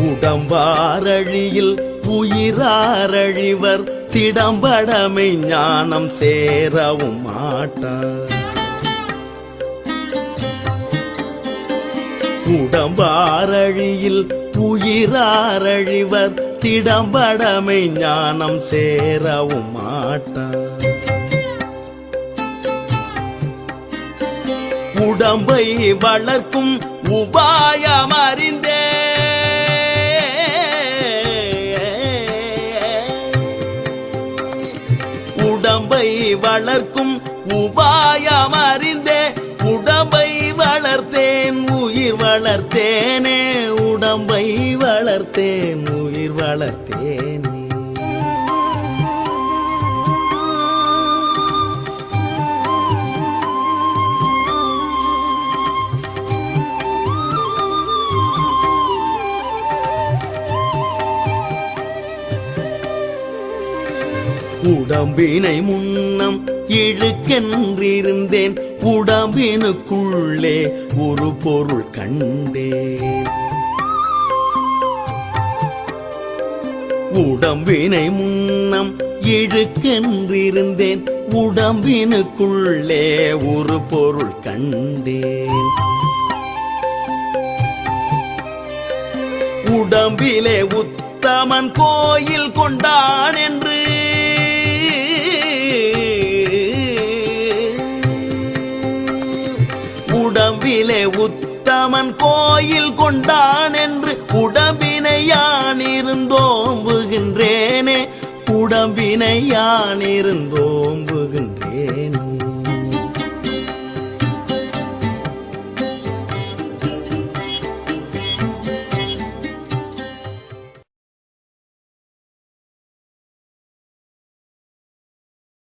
உடம்பாரழியில் உயிராரழிவர் திடம்படமை ஞானம் சேரவும் மாட்டார். உடம்பாரழியில் உயிராரழிவர் திடம்படமை ஞானம் சேரவும் மாட்டார். உடம்பை வளர்க்கும் உபாயம் அறிந்தே உடம்பை வளர்க்கும் உபாயம் அறிந்தே உடம்பை வளர்த்தேன் உயிர் வளர்த்தேனே உடம்பை வளர்த்தேன் உயிர் வளர்த்தேன். உடம்பினை முன்னம் இழுக்கென்றிருந்தேன். உடம்பினுக்குள்ளே ஒரு பொருள் கண்டேன். உடம்பினை முன்னம் இழுக்கென்றிருந்தேன். உடம்பினுக்குள்ளே ஒரு பொருள் கண்டேன். உடம்பிலே உத்தமன் கோயில் கொண்டான் என்று உடம்பிலே உத்தமன் கோயில் கொண்டான் என்று உடம்பினை யான் உடம்பினை யான்